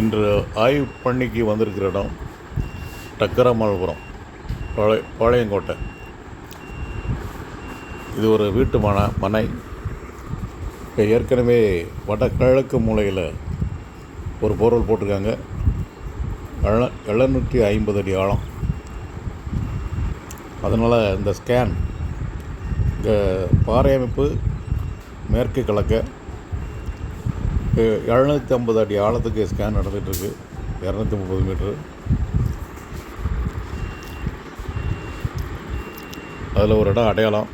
இன்று ஆய்வு பண்ணிக்கு வந்திருக்கிற இடம் டக்கரமாள்புரம் பழைய பாளையங்கோட்டை. இது ஒரு வீட்டு மன மனை. இப்போ ஏற்கனவே வடகிழக்கு மூலையில் ஒரு போர்வல் போட்டிருக்காங்க. எழ எழுநூற்றி ஐம்பது அடி ஆழம். அதனால் இந்த ஸ்கேன் இந்த பாறை அமைப்பு மேற்கு கிழக்க எழுநூற்றி ஐம்பது அடி ஆழத்துக்கு ஸ்கேன் நடந்துகிட்ருக்கு இரநூத்தி முப்பது மீட்ரு அதில் ஒரு இடம் அடையாளம்.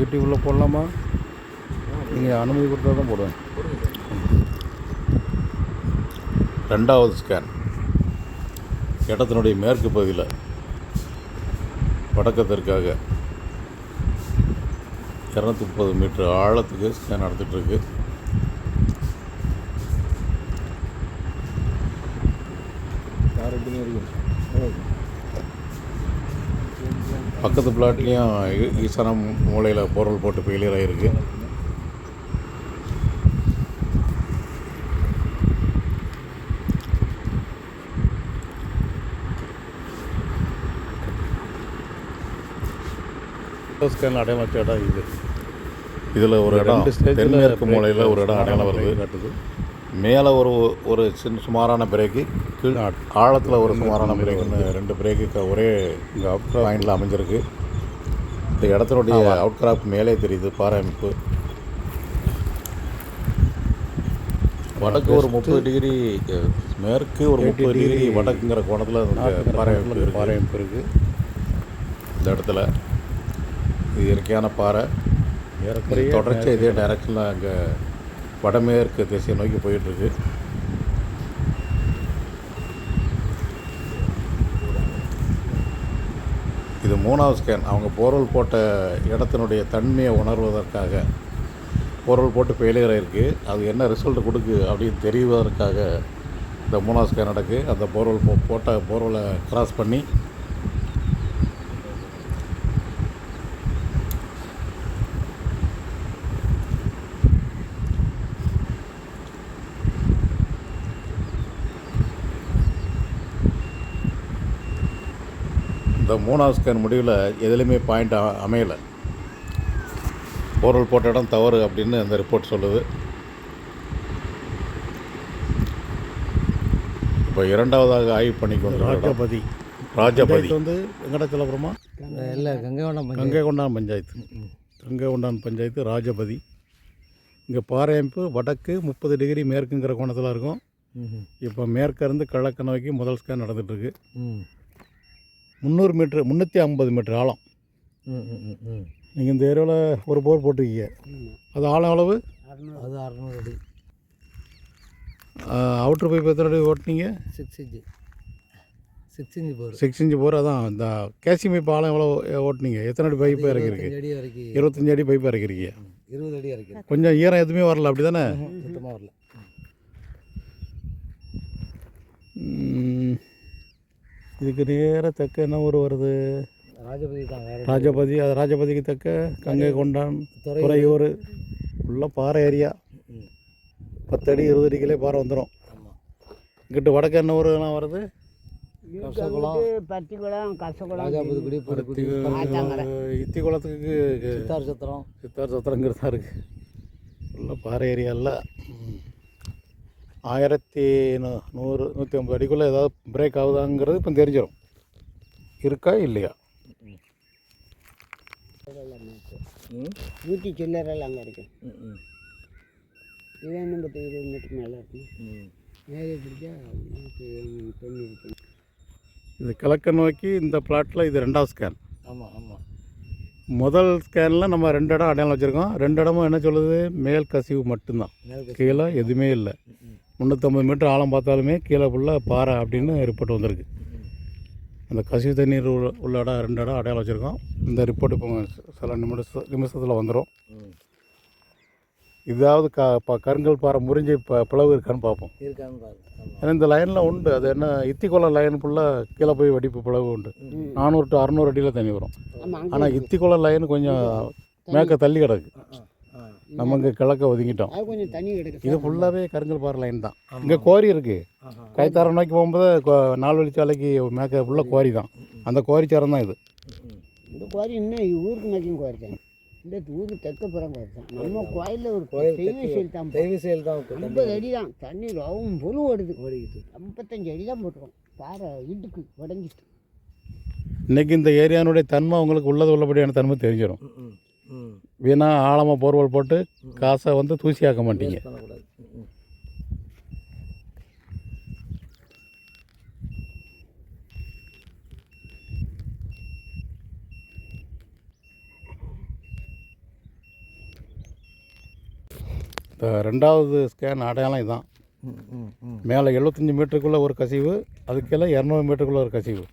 யூடியூப்பில் போடலாமா? நீங்கள் அனுமதி கொடுத்தா தான் போடுவேன். ரெண்டாவது ஸ்கேன் இடத்தினுடைய மேற்கு பகுதியில். வடக்கு தெற்காக இரநூத்தி முப்பது மீட்டர் ஆழத்துக்கு ஸ்கேன் வரைக்கும் பக்கத்து பிளாட்லேயும் ஈசானம் மூலையில் பொருள் போட்டு ஃபெயிலியர் ஆகிருக்கு ஸ்கேன் அடையாளம் இடம் இது. இதில் ஒரு இடம் தென்மேற்கு மூலையில் ஒரு இடம் அடையாளம் வருது. காட்டுது. மேலே ஒரு ஒரு சின்ன சுமாரான பிரேக்கு கீழே ஆழத்தில் ஒரு சுமாரான பிரேக்குன்னு ரெண்டு பிரேக்கு ஒரே இங்கே அவுட் பாயிண்டில் அமைஞ்சிருக்கு. இந்த இடத்தினுடைய அவுட் கிராப் மேலே தெரியுது பாறை அமைப்பு வடக்கு ஒரு முப்பது டிகிரி மேற்கு ஒரு முப்பது டிகிரி வடக்குங்கிற கோணத்தில் பாறை அமைப்பு. பாறை அமைப்பு இருக்குது இந்த இடத்துல. இது இயற்கையான பாறை. ஏறக்குறைய தொடர்ச்சி இதே டைரக்ஷனில் அங்கே வடமேற்கு திசையை நோக்கி போயிட்டுருக்கு. இது மூணாவது ஸ்கேன் அவங்க போர்வல் போட்ட இடத்தினுடைய தன்மையை உணர்வதற்காக. போர்வல் போட்டு ஃபெயிலியர் ஆகிருக்கு அது என்ன ரிசல்ட் கொடுக்கு அப்படின்னு தெரிவதற்காக இந்த மூணாவது ஸ்கேன் நடக்கு அந்த போர்வல் போ போட்ட போர்வலை கிராஸ் பண்ணி மூணாவது ஸ்கேன் முடிவில் எதுலேயுமே பாயிண்ட் அமையலை. போர்வல் போட்ட இடம் தவறு அப்படின்னு அந்த ரிப்போர்ட் சொல்லுது. இப்போ இரண்டாவதாக ஆய்வு பண்ணி கொண்டு ராஜபதி. ராஜபதி. வந்து வெங்கடாச்சலபுரமா? இல்லை கங்கைவனம் கங்கை கொண்டான் பஞ்சாயத்து. கங்கை கொண்டான் பஞ்சாயத்து ராஜபதி. இங்கே பாறை அமைப்பு வடக்கு முப்பது டிகிரி மேற்குங்கிற கோணத்தில் இருக்கும். இப்போ மேற்கிருந்து கிழக்கு நோக்கி முதல் ஸ்கேன் நடந்துகிட்ருக்கு முந்நூறு மீட்ரு முந்நூற்றி ஐம்பது மீட்ரு ஆழம். நீங்கள் இந்த ஏரியாவில் ஒரு போர் போட்டிருக்கீங்க. அது ஆழம் அளவு? அது அறநூறு அடி. அவுட்ரு பைப் எத்தனை அடி ஓட்டினீங்க? Six inch six inch four. Six inch four அதான். இந்த கேசி பைப் ஆழம் எவ்வளோ ஓட்டினீங்க? எத்தனை அடி பைப்பு இறக்கிருக்கு இருபத்தஞ்சி அடி பைப்பு இறக்கிருக்கீங்க. இருபது அடி வரைக்கும் கொஞ்சம் ஈரம் எதுவுமே வரல அப்படி தானே சுத்தமாக வரல. இதுக்கு நேராக தெற்க என்ன ஊர் வருது? ராஜபதி தான் ராஜபதி அது ராஜபதிக்கு தெற்க கங்கை கொண்டான் துறை துறையூர். ஃபுல்லாக பாறை ஏரியா. பத்து அடி இருபது அடிக்கிலே பாறை வந்துடும் இங்கிட்டு வடக்கு என்ன ஊருலாம் வருது? கசகுளம். பத்திக்குளம் கசகுளம். ராஜாபதி குடி பொறுக்குடி இத்தி குளத்துக்கு சித்தார் சத்திரம். சித்தார் சத்திரங்கிறது தான் இருக்குது ஃபுல்லாக பாறை ஏரியாவில் ஆயிரத்தி நூ நூறு நூற்றி ஐம்பது அடிக்குள்ளே ஏதாவது பிரேக் ஆகுதாங்கிறது இப்போ தெரிஞ்சிடும் இருக்கா இல்லையா? ம்? நூற்றி சில்லறையில் அங்கே இருக்கு. ம் ம். இது என்ன பத்து இருபது மீட்டர் மேலே இருக்கு. ம். மேலே பிடிச்சா இது கிழக்க நோக்கி இந்த பிளாட்டில் இது ரெண்டாவது ஸ்கேன் ஆமாம் ஆமாம் முதல் ஸ்கேனில் நம்ம ரெண்டு இடம் அடையாளம் வச்சுருக்கோம். ரெண்டு இடமும் என்ன சொல்லுது? மேல் கசிவு மட்டும்தான். மேல் கீழே எதுவுமே இல்லை. முந்நூற்றம்பது மீட்டர் ஆழம் பார்த்தாலுமே கீழே ஃபுல்லாக பாறை அப்படின்னு ரிப்போர்ட் வந்திருக்கு. அந்த கசிவு தண்ணீர் உள்ள உள்ள இடம் ரெண்டு இடம் அடையாளம் வச்சுருக்கோம். இந்த ரிப்போர்ட் இப்போ சில நிமிஷ நிமிஷத்தில் வந்துடும் இதாவது க ப கருங்கல் பாறை முறிஞ்சு ப பிளவு இருக்கான்னு பார்ப்போம். ஏன்னா இந்த லைனில் உண்டு. அது என்ன இத்திக்குளம் லைன் ஃபுல்லாக கீழே போய் வெடிப்பு பிளவு உண்டு. நானூறு டு அறநூறு அடியில் தண்ணி வரும். ஆனால் இத்திக்குளம் லைன் கொஞ்சம் மேற்க தள்ளி கிடக்கு. இங்கே கிழக்க ஒதுங்கிட்டோம். அது கொஞ்சம் தண்ணி இது ஃபுல்லாகவே கருங்கல் பாறை லைன் தான். இங்கே கோரி இருக்குது. கைத்தாரம் நோக்கி போகும்போது நாலு வழிச்சாலைக்கு மேற்க ஃபுல்லாக கோரி தான். அந்த கோரிச்சாரம் தான் இது. இந்த கோரி இன்னும் ஊருக்கு நோக்கியும் கோரிச்சாங்க இந்த ஊருக்கு தெற்க புறம் கோரிச்சான் நம்ம கோயிலில் ஒரு கோயில் தெய்வ செயல் தான் தெய்வ செயல் தான் ஐம்பது அடி தான் தண்ணி ரவும் பொழு ஓடுது. ஓடிக்கிட்டு ஐம்பத்தஞ்சு அடி தான் போட்டுருக்கோம். பாறை இடுக்கு உடஞ்சிட்டு இன்றைக்கி இந்த ஏரியானுடைய தன்மை உங்களுக்கு உள்ளது உள்ளபடியான தன்மை தெரிஞ்சிடும் ம் ம் ம் வீணா ஆழமாக போர்வல் போட்டு காசை வந்து தூசியாக்க மாட்டீங்க. இந்த ரெண்டாவது ஸ்கேன் அடையாளம் இதுதான் மேலே எழுபத்தஞ்சி மீட்டருக்குள்ளே ஒரு கசிவு அதுக்கெல்லாம் இரநூறு மீட்டருக்குள்ளே ஒரு கசிவு.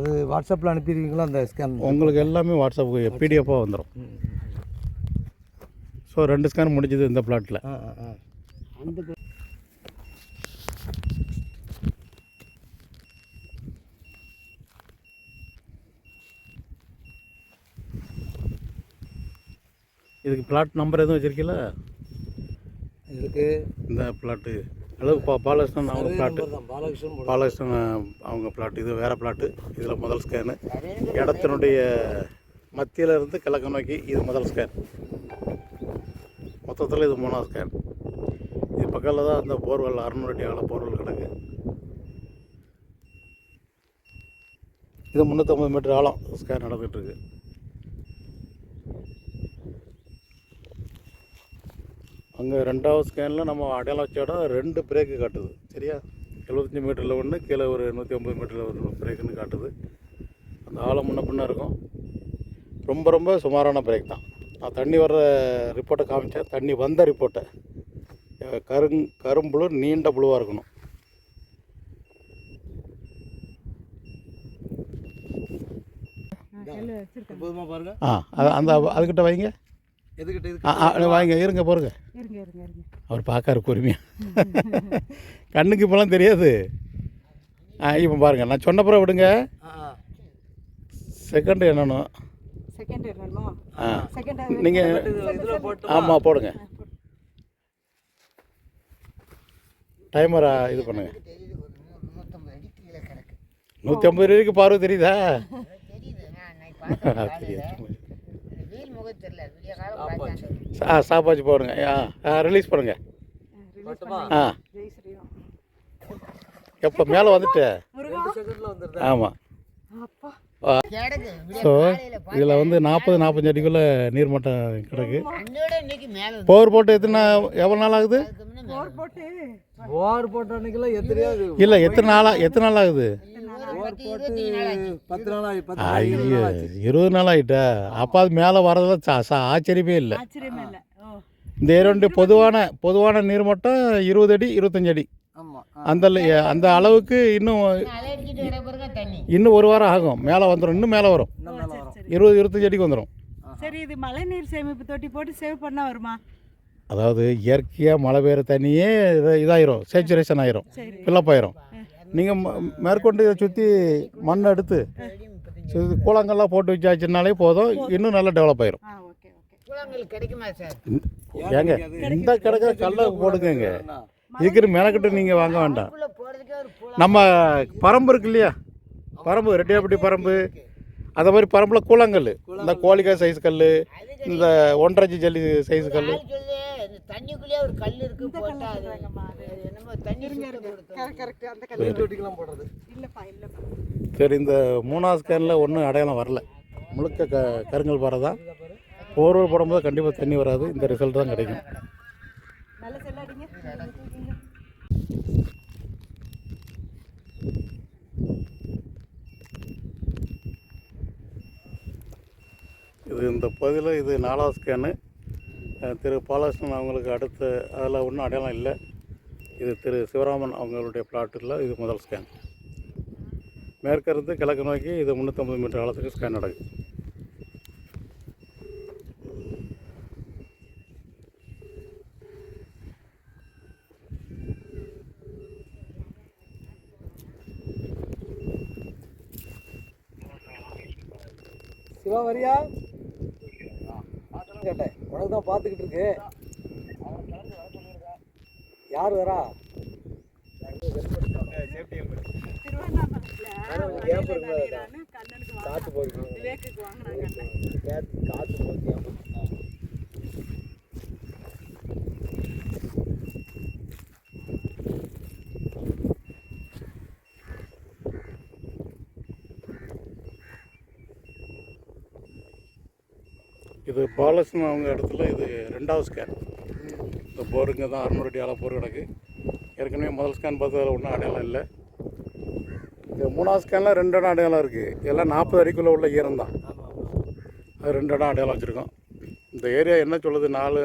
அது வாட்ஸ்அப்பில் அனுப்பிடுவீங்களா அந்த ஸ்கேன் உங்களுக்கு எல்லாமே வாட்ஸ்அப்புக்கு பிடிஎஃபாக வந்துடும் ஸோ ரெண்டு ஸ்கேன் முடிஞ்சது இந்த பிளாட்டில் அந்த இதுக்கு பிளாட் நம்பர் எதுவும் வச்சுருக்கீங்களா? இதுக்கு இந்த பிளாட்டு அளவு பா பாலகிருஷ்ணன் அவங்க பிளாட்டு பாலகிருஷ்ணன் அவங்க பிளாட் இது வேறு பிளாட்டு இதில் முதல் ஸ்கேனு இடத்தினுடைய மத்தியில் இருந்து கிழக்கு நோக்கி இது முதல் ஸ்கேன் மொத்தத்தில் இது மூணாவது ஸ்கேன் இது பக்கத்தில் தான் அந்த போர்வெல் அறுநூறு அடி ஆழ போர்வெல் கிடக்கு. இது முந்நூற்றம்பது மீட்டர் ஆழம் ஸ்கேன் நடந்துகிட்ருக்கு அங்கே ரெண்டாவது ஸ்கேனில் நம்ம அடையாளம் வச்ச இடம் ரெண்டு பிரேக்கு காட்டுது. சரியா? எழுபத்தஞ்சி மீட்டரில் ஒன்று கீழே ஒரு நூற்றி ஐம்பது மீட்டரில் ஒரு பிரேக்குன்னு காட்டுது. அந்த ஆழம் முன்ன பின்ன இருக்கும். ரொம்ப ரொம்ப சுமாரான பிரேக் தான். நான் தண்ணி வர்ற ரிப்போர்ட்டை காமிச்சேன். தண்ணி வந்த ரிப்போர்ட்டை கருங் கரும்புழு நீண்ட புழுவாக இருக்கணும். ஆ அது- அந்த அதுக்கிட்ட வைங்க. வாங்க இருங்க போருங்க. இருங்க இருங்க இருங்க. அவர் பார்க்காரு பொறுமையாக கண்ணுக்கு இப்போலாம் தெரியாது. ஆ இப்போ பாருங்கள் நான் சொன்னப்புறம் விடுங்க. ஆ ஆ. செகண்ட் என்னன்னு? ஆ. செகண்ட் நீங்கள் இதில் போட்டு ஆமாம் போடுங்க. டைமரா இது பண்ணுங்க. நூற்றி ஐம்பது ரூபாய்க்கு பார்வை தெரியுதா? தெரியுது ஆ ஸ்டாப்பாச்சு போடுங்க. ஆ ஆ ரிலீஸ் பண்ணுங்க? ஆ. எப்போ மேலே வந்துட்டு? ஆமாம் அப்பா. கிடக்கு விடிய ஸோ இதில் வந்து நாற்பது நாற்பத்தஞ்சு அடிக்குள்ளே நீர்மட்டம் கிடக்கு. பவர் போட்டு எத்தனை எவ்வளோ நாள் ஆகுது? போர் போட்டு. போர் எத்தனையோ இல்லை எத்தனை நாளாக எத்தனை நாள் ஆகுது? ஐயோ இருபது நாள் ஆகிட்டா அப்போ அது மேலே வரதுல சா- சா- ஆச்சரியமே இல்லை. ஆச்சரியமே இல்லை. ஓ. இந்த இரண்டு பொதுவான பொதுவான நீர்மட்டம் இருபது அடி இருபத்தஞ்சு அடி. அந்த அந்த அளவுக்கு இன்னும் இன்னும் ஒரு வாரம் ஆகும். மேலே வந்துடும் இன்னும் மேலே வரும். இருபது இருபத்தஞ்சு அடிக்கு வந்துடும் சரி இது மழைநீர் சேமிப்பு தொட்டி போட்டு சேவ் பண்ணா வருமா? அதாவது இயற்கையாக மழை பெய்கிற தண்ணியே இது- இதாயிரும் சேச்சுரேஷன் ஆயிரும். ஃபில்லப் ஆயிரும். நீங்கள் மேற்கொண்டு இதை சுற்றி மண் எடுத்து சுத்தி கூழாங்கல்லாம் போட்டு வச்சாச்சுனாலே போதும். இன்னும் நல்லா டெவலப் ஆயிரும். ஆ ஓகே ஓகே. கூழாங்கல் கிடைக்குமா சார்? ஏங்க இந்த கிடக்கிற கல்லை போடுங்கங்க. இருக்கிற மெனக்கிட்டு நீங்கள் வாங்க வேண்டாம். நம்ம பரம்பு இருக்கு இல்லையா? பரம்பு ரெட்டியாப்பட்டி பரம்பு. அந்த மாதிரி பரம்பில் கூழாங்கல். இந்த கோழிக்காய் சைஸ் கல் இந்த ஒன்றரை ஜல்லி சைஸ் கல் தண்ணிக்குள்ளேயே ஒரு கல் இருக்கு போட்டா அது என்னமோ தண்ணி. கரெக்ட் கரெக்ட் அந்த கல். தொட்டிக்கெல்லாம் போடுறது. இல்லைப்பா இல்லைப்பா சரி இந்த மூணாவது ஸ்கேனில் ஒன்றும் அடையாளம் வரல. முழுக்க க கருங்கல் பாறை தான். போர்வல் போடும்போது கண்டிப்பாக தண்ணி வராது. இந்த ரிசல்ட் தான் கிடைக்கும். இது இந்த பகுதியில் இது நாலாவது ஸ்கேனு திரு பாலகிருஷ்ணன் அவங்களுக்கு அடுத்த அதில் ஒன்றும் அடையாளம் இல்லை. இது திரு சிவராமன் அவங்களுடைய பிளாட்டில் இது முதல் ஸ்கேன் மேற்கிருந்து கிழக்கு நோக்கி இது முந்நூற்றம்பது மீட்டர் காலத்துக்கு ஸ்கேன் நடக்குது. சிவா வரியா? கேட்டேன். உனக்கு தான் பார்த்துக்கிட்டு இருக்கு. யார் வரா? காற்று போயிருக்கு விவேக்குக்கு வாங்கினாங்க. காற்று போயிருக்கு இது அவங்க இடத்துல இது ரெண்டாவது ஸ்கேன் இந்த போருங்க தான் அறுநூறு அடி போர் கிடக்கு. ஏற்கனவே முதல் ஸ்கேன் பார்த்ததில் ஒன்றும் அடையாளம் இல்லை. இந்த மூணாவது ஸ்கேனில் ரெண்டு இடம் அடையாளம் இருக்குது எல்லாம் நாற்பது அடிக்குள்ளே உள்ள ஈரம் தான். அது ரெண்டு இடம் அடையாளம் வச்சுருக்கோம். இந்த ஏரியா என்ன சொல்லுது? நாலு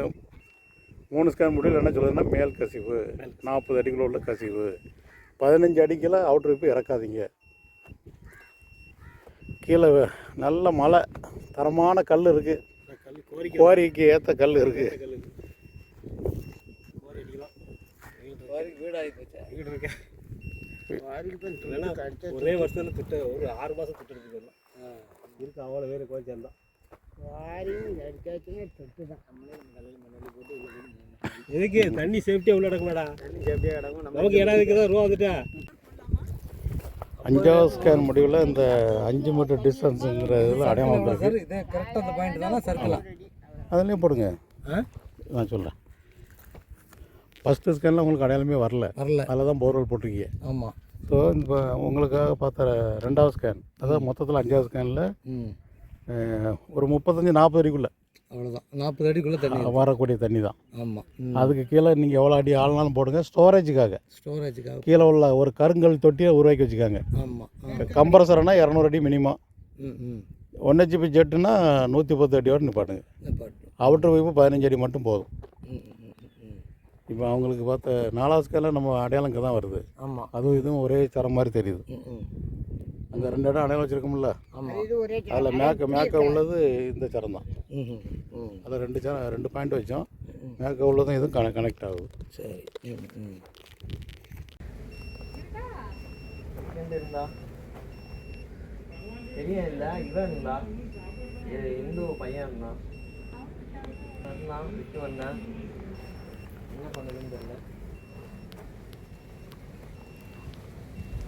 மூணு ஸ்கேன் முடியல. என்ன சொல்லுதுன்னா மேல் கசிவு. நாற்பது அடிக்குள்ள உள்ள கசிவு. பதினஞ்சு அடிக்கில் அவுட்ரு போய் இறக்காதீங்க. கீழே நல்ல மலை தரமான கல் இருக்குது கோரிக்கைக்கு ஏற்ற கல் இருக்கு. ஒரே வருஷத்துல திட்ட ஒரு ஆறு மாசம் திட்டம் இருக்கு இருக்கு அவ்வளோ வேறு கோயில் சேர்ந்தான் எதுக்கு? தண்ணி சேஃப்டியாக உள்ள நடக்குமாடா தண்ணி சேஃப்டியாக கிடக்கும் நம்ம நமக்கு இடம் இருக்குதா? ரூபா வந்துட்டா? அஞ்சாவது ஸ்கேன் முடிவில் இந்த அஞ்சு மீட்டர் டிஸ்டன்ஸுங்கிற இதில் அடையாளம் வந்துருக்கு. இது கரெக்டாக அந்த பாயிண்ட் தானே? சர்க்கிளாக அதுலேயும் போடுங்க. ஆ? நான் சொல்கிறேன் ஃபஸ்ட்டு ஸ்கேனில் உங்களுக்கு அடையாளமே வரல. வரல. அதில் தான் போர்வெல் போட்டிருக்கீங்க. ஆமாம் ஸோ இப்போ உங்களுக்காக பார்த்த ரெண்டாவது ஸ்கேன் அதாவது மொத்தத்தில் அஞ்சாவது ஸ்கேனில் ம். ஒரு முப்பத்தஞ்சு நாற்பது அடிக்குள்ளே. அவ்வளோதான் நாற்பது அடிக்குள்ளே தண்ணி வரக்கூடிய தண்ணி தான் ஆமாம் அதுக்கு கீழே நீங்கள் எவ்வளோ அடி ஆள்னாலும் போடுங்க. ஸ்டோரேஜுக்காக ஸ்டோரேஜுக்காக கீழே உள்ள ஒரு கருங்கல் தொட்டியை உருவாக்கி வச்சுக்காங்க. ஆமாம் கம்ப்ரஸர்னா இரநூறு அடி மினிமம் ம் ம். ஒன் ஹெச்பி ஜெட்டுனா நூற்றி பத்து அடியோட நிப்பாட்டுங்க. நிப்பாட்டு. அவுட்டர் வைப்பு பதினஞ்சு அடி மட்டும் போதும். இப்போ அவங்களுக்கு பார்த்த நாலாவது ஸ்கேலில் நம்ம அடையாளங்க தான் வருது. ஆமாம் அதுவும் இதுவும் ஒரே தரம் மாதிரி தெரியுது. அந்த ரெண்டு இடம் அடையாளம் வச்சுருக்கோம்ல. ஆமாம் இது ஒரே அதில் மேக்க மேக்க உள்ளது இந்த சரம் தான். அதில் ரெண்டு சரம் ரெண்டு பாயிண்ட் வச்சோம். மேக்க உள்ளதும் இதுவும் கன கனெக்ட் ஆகுது. சரி. ம் ம். இருந்தா? பெரிய இல்லை இவன் இருந்தா இந்து பையன் இருந்தான் வந்தான் விட்டு வந்தேன் என்ன பண்ணுதுன்னு தெரியல.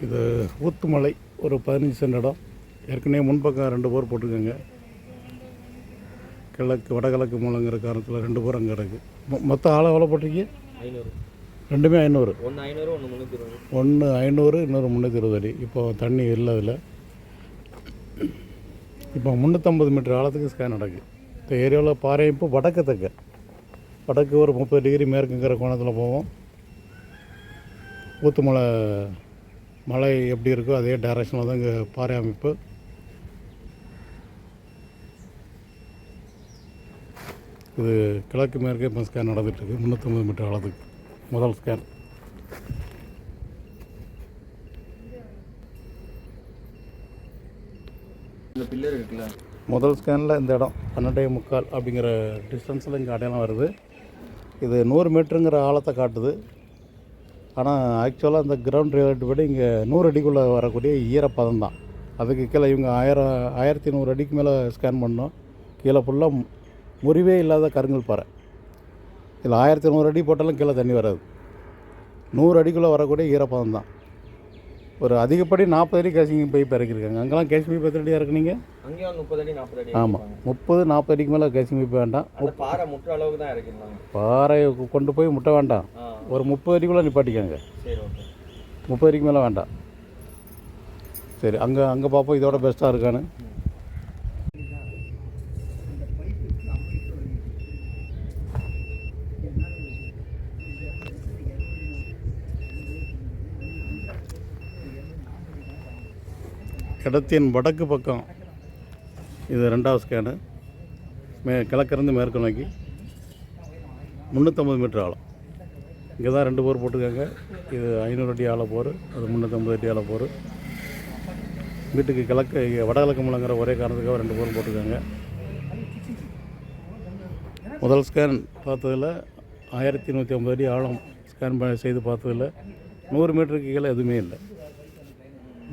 இது ஊத்துமலை ஒரு பதினஞ்சு சென்ட் இடம். ஏற்கனவே முன்பக்கம் ரெண்டு போர் போட்டிருக்காங்க. கிழக்கு வடகிழக்கு மூலங்கிற காரணத்தில் ரெண்டு போர் அங்கே கிடக்கு மொ- மொத்தம் ஆளை எவ்வளோ போட்டிருக்கீங்க? ஐநூறு. ரெண்டுமே ஐநூறு. ஒன்று ஐநூறு ஒன்று முந்நூற்றி இருபது. ஒன்று ஐநூறு இன்னொரு முந்நூற்றி இருபது அடி. இப்போ தண்ணி இல்லை அதில். இப்போ முந்நூற்றம்பது மீட்டர் ஆழத்துக்கு ஸ்கேன் நடக்குது. இந்த ஏரியாவில் பாறை இப்போ வடக்கு தெக்க வடக்கு ஒரு முப்பது டிகிரி மேற்குங்கிற கோணத்தில் போவோம் ஊத்துமலை மலை எப்படி இருக்கோ அதே டைரக்ஷனில் தான் இங்கே பாறை அமைப்பு இது கிழக்கு மேற்கே இப்போ ஸ்கேன் நடந்துகிட்ருக்கு முந்நூற்றம்பது மீட்டர் ஆழத்துக்கு. முதல் ஸ்கேன் இந்த பில்லர் இருக்குல்ல? முதல் ஸ்கேனில் இந்த இடம் பன்னெண்டே முக்கால் அப்படிங்கிற டிஸ்டன்ஸில் இங்கே அடையாளம் வருது. இது நூறு மீட்டருங்கிற ஆழத்தை காட்டுது. ஆனால் ஆக்சுவலாக இந்த கிரவுண்ட் ரியாலிட்டி படி இங்கே நூறு அடிக்குள்ளே வரக்கூடிய ஈரப்பதம் தான். அதுக்கு கீழே இவங்க ஆயிரம் ஆயிரத்தி நூறு அடிக்கு மேலே ஸ்கேன் பண்ணோம். கீழே ஃபுல்லாக முறிவே இல்லாத கருங்கல் பாறை. இதில் ஆயிரத்தி நூறு அடி போட்டாலும் கீழே தண்ணி வராது. நூறு அடிக்குள்ளே வரக்கூடிய ஈரப்பதம் தான். ஒரு அதிகப்படி நாற்பது அடி கேசிங் பைப் இறக்கிருக்காங்க அங்கெல்லாம் கேசிங் பைப் எத்தனை அடி இறக்குனீங்க அங்கேயும் முப்பது அடி நாற்பது அடி ஆமாம் முப்பது நாற்பது அடிக்கு மேலே கேசிங் பைப் வேண்டாம். பாறை முற்ற அளவுக்கு தான் இறக்கிருந்தாங்க பாறையை கொண்டு போய் முட்டை வேண்டாம். ஒரு முப்பது அடிக்குள்ளே நிப்பாட்டிக்கங்க. சரி ஓகே. முப்பது அடிக்கு மேலே வேண்டாம். சரி அங்கே அங்கே பார்ப்போம் இதோட பெஸ்ட்டாக இருக்கான்னு. இடத்தின் வடக்கு பக்கம். இது ரெண்டாவது ஸ்கேனு மே கிழக்கிருந்து மேற்கு நோக்கி. முந்நூற்றம்பது மீட்டர் ஆழம். இங்கே தான் ரெண்டு போர் போட்டிருக்காங்க. இது ஐநூறு அடி ஆழ போர் அது முந்நூற்றம்பது அடி ஆழ போர். வீட்டுக்கு கிழக்கு வடகிழக்கு மூலங்கிற ஒரே காரணத்துக்காக ரெண்டு போரும் போட்டிருக்காங்க. முதல் ஸ்கேன் பார்த்ததில் ஆயிரத்தி நூற்றி ஐம்பது அடி ஆழம் ஸ்கேன் செய்து பார்த்ததில் நூறு மீட்டருக்கு கீழே எதுவுமே இல்லை.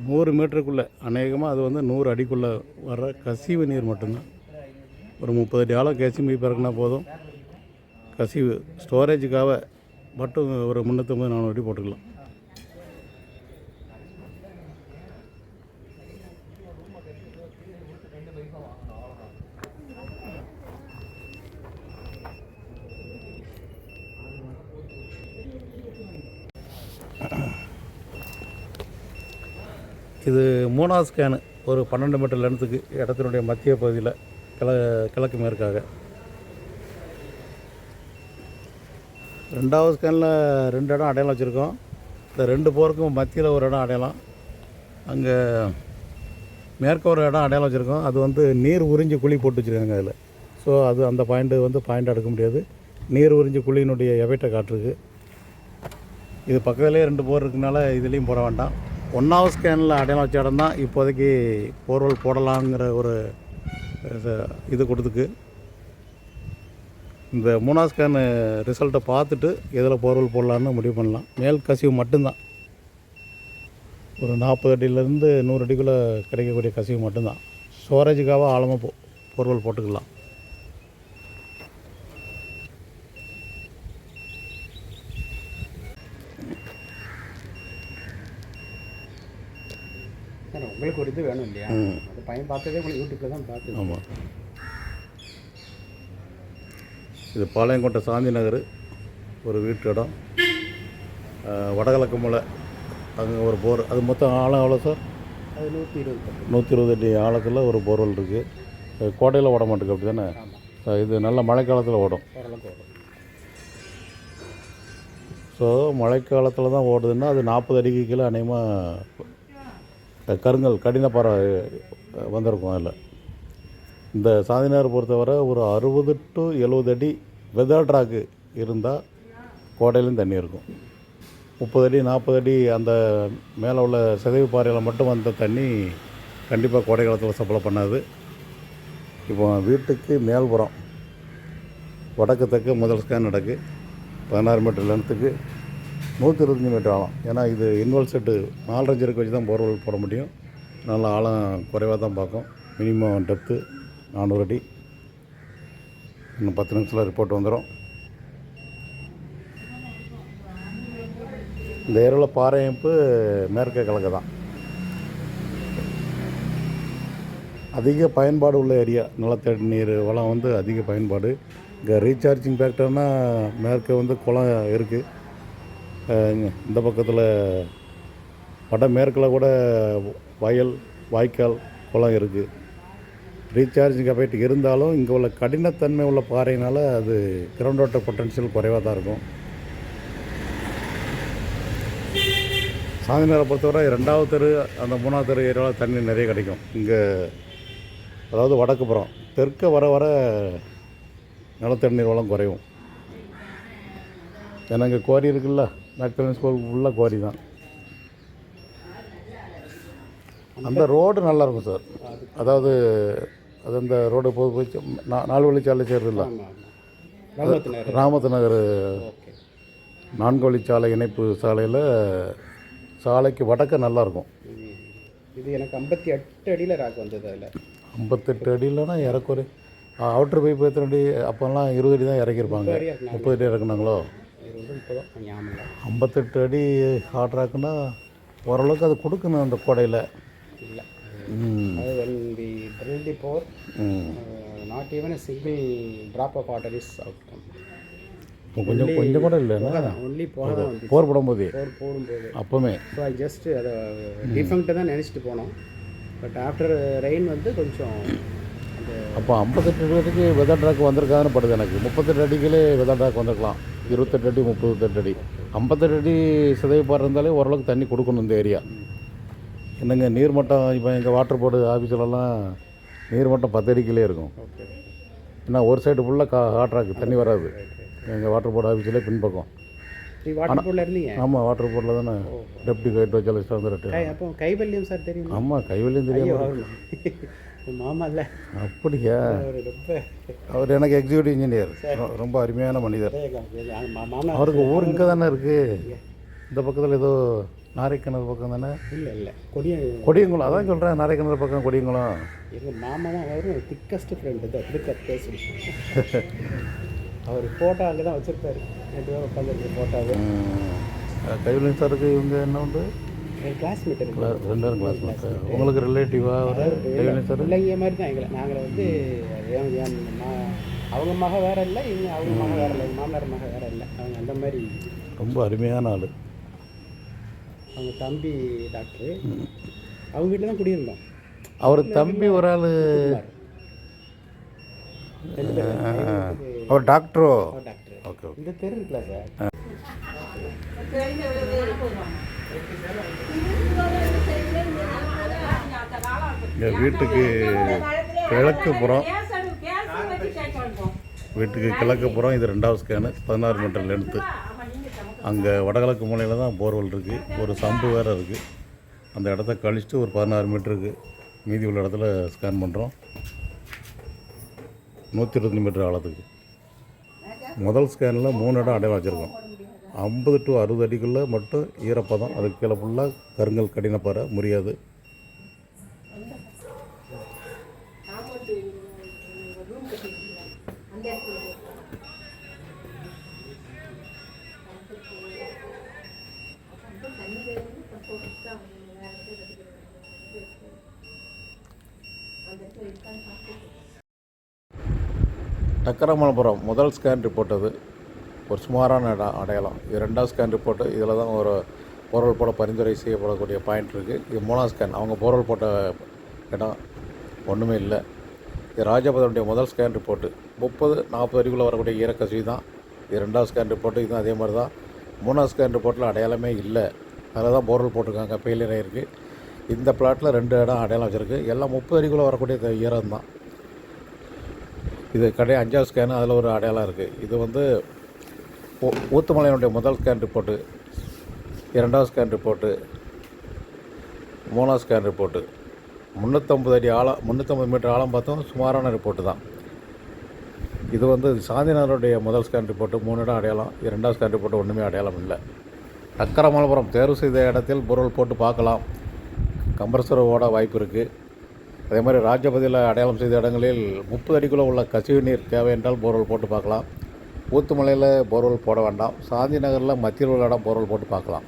நூறு மீட்டருக்குள்ளே அநேகமாக அது வந்து நூறு அடிக்குள்ளே வர்ற கசிவு நீர் மட்டும்தான். ஒரு முப்பது அடி ஆழம் கசிவு போய் பிறக்குனா போதும். கசிவு ஸ்டோரேஜுக்காக மட்டும் ஒரு முந்நூற்றம்பது நானூறு அடி போட்டுக்கலாம். இது மூணாவது ஸ்கேனு ஒரு பன்னெண்டு மீட்டர் லென்த்துக்கு இடத்தினுடைய மத்திய பகுதியில் கிழ கிழக்கு மேற்காக. ரெண்டாவது ஸ்கேனில் ரெண்டு இடம் அடையாளம் வச்சுருக்கோம். இந்த ரெண்டு போருக்கும் மத்தியில் ஒரு இடம் அடையாளம். அங்கே மேற்க ஒரு இடம் அடையாளம் வச்சுருக்கோம். அது வந்து நீர் உறிஞ்சி குழி போட்டு வச்சுருக்காங்க அதில். ஸோ அது அந்த பாயிண்ட்டு வந்து பாயிண்ட் எடுக்க முடியாது. நீர் உறிஞ்சி குழியினுடைய எஃபெக்டை காட்டுருக்கு. இது பக்கத்துலேயே ரெண்டு போர் இருக்கனால இதுலேயும் போட வேண்டாம். ஒன்றாவது ஸ்கேனில் அடையாளம் வச்ச இடம் தான் இப்போதைக்கு போர்வல் போடலாங்கிற ஒரு இது- கொடுத்துக்கு இந்த மூணாவது ஸ்கேனு ரிசல்ட்டை பார்த்துட்டு எதில் போர்வெல் போடலான்னு முடிவு பண்ணலாம். மேல் கசிவு மட்டும்தான். ஒரு நாற்பது அடியிலேருந்து நூறு அடிக்குள்ளே கிடைக்கக்கூடிய கசிவு மட்டும்தான். ஸ்டோரேஜுக்காக ஆழமாக போ போர்வெல் போட்டுக்கலாம். உங்களுக்கு ஒரு இது வேணும் இல்லையா. அந்த பையன் பார்த்ததே உங்களுக்கு யூடியூப்பில் தான் பார்த்து ஆமாம் இது பாளையங்கோட்டை சாந்தி நகர் ஒரு வீட்டு இடம். வடகிழக்கு மூலை அங்கே ஒரு போர். அது மொத்தம் ஆழம் எவ்வளோ சார்? அது நூற்றி இருபது நூற்றி இருபது அடி ஆழத்தில் ஒரு போர்வெல் இருக்குது கோட்டையில் ஓட மாட்டேங்குது அப்படி தானே இது நல்ல மழைக்காலத்தில் ஓடும். ஸோ மழைக்காலத்தில் தான் ஓடுதுன்னா அது நாற்பது அடிக்கு கீழே அநேகமாக கருங்கல் கடினப்பாறை வந்திருக்கும் அதில். இந்த சாதினார் பொறுத்தவரை ஒரு அறுபது டு எழுபது அடி வெதர் ட்ராக்கு இருந்தால் கோடையிலும் தண்ணி இருக்கும். முப்பது அடி நாற்பது அடி அந்த மேலே உள்ள சிதைவு பாறையில் மட்டும் வந்த தண்ணி கண்டிப்பாக கோடை காலத்தில் சப்ளை பண்ணாது. இப்போ வீட்டுக்கு மேல்புறம் வடக்கு தெற்கு முதல் ஸ்கேன் நடக்கு பதினாறு மீட்டர் லென்த்துக்கு நூற்றி இருபத்தஞ்சி மீட்டர் ஆழம். ஏன்னா இது இன்வால் செட்டு நாலரை இருக்க வச்சு தான் போர்வெல் போட முடியும். நல்ல ஆழம் குறைவாக தான் பார்க்கும். மினிமம் டெப்த்து நானூறு அடி. இன்னும் பத்து நிமிஷத்தில் ரிப்போர்ட் வந்துடும் இந்த ஏரியாவில் பாறையமைப்பு மேற்கே கிழக்கு தான். அதிக பயன்பாடு உள்ள ஏரியா. நிலத்தடி நீர் வளம் வந்து அதிக பயன்பாடு. இங்கே ரீசார்ஜிங் ஃபேக்டர்னால் மேற்க வந்து குளம் இருக்குது இந்த பக்கத்தில் வட மேற்கில் கூட வயல் வாய்க்கால் குளம் இருக்குது ரீசார்ஜிங் கெப்பாசிட்டி இருந்தாலும் இங்கே உள்ள கடினத்தன்மை உள்ள பாறையினால் அது கிரவுண்ட் வாட்டர் பொட்டன்ஷியல் குறைவாக தான் இருக்கும். சாந்திநகரை பொறுத்தவரை ரெண்டாவது தெரு அந்த மூணாவது தெரு ஏரியாவில் தண்ணி நிறைய கிடைக்கும். இங்கே அதாவது வடக்கு புறம் தெற்க வர வர நிலத்தடி நீர் வளம் குறையும். ஏன்னா இங்கே குவாரி இருக்குல்ல? மேக்டலன் ஸ்கூல் ஃபுல்லாக குவாரி தான். அந்த ரோடு நல்லா இருக்கும் சார். அதாவது அது அந்த ரோடு போய் போய் நா- நாலு வழிச்சாலை ஆமாம் ராமத்து நகர். நான்கு வழிச்சாலை இணைப்பு சாலையில் சாலைக்கு வடக்க நல்லாயிருக்கும் இது இது எனக்கு ஐம்பத்தி எட்டு அடியில் ராக் வந்தது அதில். ஐம்பத்தெட்டு அடியிலனா இறக்குற அவுட்டர் பைப் எத்தனை அடி? அப்போல்லாம் இருபது அடி தான் இறக்கியிருப்பாங்க. முப்பது அடி இறக்குனாங்களோ? இல்லை. ஐம்பத்தெட்டு அடி ஹார்ட் ராக்குன்னா ஓரளவுக்கு அது கொடுக்கணும் அந்த கோடையில். இல்லை. ம். uh, not even a single drop of water is outcome இப்போ கொஞ்சம் கொஞ்சம் கூட போகாதான் ஒன்லி போர் போடும்போது? போர் போடும்போது. அப்போவுமே? ஸோ ஐ ஜஸ்ட் அதை டிஃபங்க்ட்டை தான் நினச்சிட்டு போனோம். பட் ஆஃப்டர் ரெயின் வந்து கொஞ்சம் அப்போ ஐம்பத்தெட்டு அடி வரைக்கும் வெதர் ட்ராக் வந்திருக்காதுன்னு படுது எனக்கு. முப்பத்தெட்டு அடிகளே வெதர் ட்ராக் வந்திருக்கலாம். இருபத்தெட்டு அடி முப்பத்தெட்டு அடி. ஐம்பத்தெட்டு அடி சிதைப்பாடு இருந்தாலே ஓரளவுக்கு தண்ணி கொடுக்கணும் இந்த ஏரியா. என்னங்க நீர்மட்டம் இப்போ எங்கள் வாட்டர் போர்டு ஆஃபீஸ்லலாம் நீர்மட்டம் பத்து அடிக்கிலே இருக்கும். ஏன்னா ஒரு சைடு ஃபுல்லாக கா ஹாட்ராக்கு தண்ணி வராது. எங்கள் வாட்டர் போர்டு ஆஃபீஸ்லேயே பின்பக்கம். ஆமாம் வாட்டர் போர்டில் தானே டெப்டி கைட் வச்சாலும் வந்துட்டு அப்போ கைவல்யம் சார் தெரியும்? ஆமாம் கைவலியும் தெரியாம மாமா இல்லை. அப்படியா? அவர் எனக்கு எக்ஸிக்யூட்டிவ் இன்ஜினியர் ரொம்ப அருமையான மனிதர். மாமா அவருக்கு ஊர் இங்கே தானே இருக்குது இந்த பக்கத்தில் ஏதோ நாரைக்கிணறு பக்கம் தானே? இல்லை இல்லை. கொடிய கொடியங்குளம். அதான் சொல்கிறேன் நாரைக்கிணறு பக்கம் கொடியங்குளம். எங்கள் மாமாவும் அவரும் திக்கஸ்ட் ஃப்ரெண்டு தான் பேசி அவர் ஃபோட்டோ அங்கே தான் வச்சுருப்பாரு. ரெண்டு பேரும் உட்காந்துருக்கு ஃபோட்டோவே கைவிலிங் சாருக்கு இவங்க என்ன உண்டு? என் கிளாஸ்மேட் ரெண்டு பேரும் கிளாஸ் உங்களுக்கு ரிலேட்டிவா அவர்? கைவிலிங் சார் பிள்ளைங்க மாதிரி தான் எங்களை. நாங்கள் வந்து அவங்க மக வேற இல்லை இவங்க அவங்க மக வேற இல்லை மாமனார் மக வேற இல்லை. அவங்க அந்த மாதிரி. ரொம்ப அருமையான ஆள். அவங்க தம்பி டாக்டரு. அவங்க வீட்டில் தான் குடியிருந்தோம். அவர் தம்பி ஒரு ஆள். அவர் டாக்டரோ? டாக்டர். Okay okay. இந்த தெரு இருக்குல்ல சார். எங்கள் வீட்டுக்கு கிழக்கு புறம். வீட்டுக்கு கிழக்கு புறம் இது ரெண்டாவது ஸ்கேனு பதினாறு மீட்டர் லென்த்து அங்கே வடகிழக்கு மூலையில் தான் போர்வெல் இருக்குது ஒரு சம்பு வேறு இருக்குது அந்த இடத்த கழிச்சிட்டு ஒரு பதினாறு மீட்டருக்கு மீதி உள்ள இடத்துல ஸ்கேன் பண்ணுறோம் நூற்றி இருபத்தஞ்சு மீட்டர் ஆழத்துக்கு. முதல் ஸ்கேனில் மூணு இடம் அடையாளம் வச்சுருக்கோம். ஐம்பது டு அறுபது அடிக்குள்ளே மட்டும் ஈரப்பதம். அதுக்கு கீழே ஃபுல்லாக கருங்கல் கடினப்பாறை முடியாது டக்கரமலபுரம் முதல் ஸ்கேன் ரிப்போர்ட் அது. ஒரு சுமாரான இடம் அடையாளம். இது ரெண்டாவது ஸ்கேன் ரிப்போர்ட்டு இதில் தான் ஒரு பொருள் போட பரிந்துரை செய்யப்படக்கூடிய பாயிண்ட் இருக்குது இது மூணாவது ஸ்கேன் அவங்க பொருள் போட்ட இடம் ஒன்றுமே இல்லை. இது ராஜபதனுடைய முதல் ஸ்கேன் ரிப்போர்ட்டு முப்பது நாற்பது அடிக்குள்ளே வரக்கூடிய ஈரக்கசிவு தான். இது ரெண்டாவது ஸ்கேன் ரிப்போர்ட்டு இதுவும் அதே மாதிரி தான். மூணாவது ஸ்கேன் ரிப்போர்ட்டில் அடையாளமே இல்லை. அதில் தான் போர்வல் போட்டிருக்காங்க. ஃபெயிலியர் ஆகிருக்கு இந்த பிளாட்டில் ரெண்டு இடம் அடையாளம் வச்சுருக்கு. எல்லாம் முப்பது அடிக்குள்ளே வரக்கூடிய ஈரம் தான். இது கடை அஞ்சாவது ஸ்கேனு அதில் ஒரு அடையாளம் இருக்குது இது வந்து ஊத்துமலையினுடைய முதல் ஸ்கேன் ரிப்போர்ட்டு இரண்டாவது ஸ்கேன் ரிப்போர்ட்டு மூணாவது ஸ்கேன் ரிப்போர்ட்டு முந்நூற்றம்பது அடி ஆழம் முந்நூற்றம்பது மீட்டர் ஆழம் பார்த்தோம். சுமாரான ரிப்போர்ட்டு தான். இது வந்து சாந்தினருடைய முதல் ஸ்கேன் ரிப்போர்ட்டு மூணு இடம் அடையாளம். இரண்டாவது ஸ்கேன் ரிப்போர்ட்டு ஒன்றுமே அடையாளம் இல்லை. அக்கரமலபுரம் தேர்வு செய்த இடத்தில் பொருள் போட்டு பார்க்கலாம். கம்பரசர் ஓட வாய்ப்பு இருக்குது அதே மாதிரி ராஜபதியில் அடையாளம் செய்த இடங்களில் முப்பது அடிக்குள்ளே உள்ள கசிவு நீர் தேவை என்றால் போர்வெல் போட்டு பார்க்கலாம். ஊத்துமலையில் போர்வெல் போட வேண்டாம். சாந்தி நகரில் மத்தியில் உள்ள இடம் போர்வெல் போட்டு பார்க்கலாம்.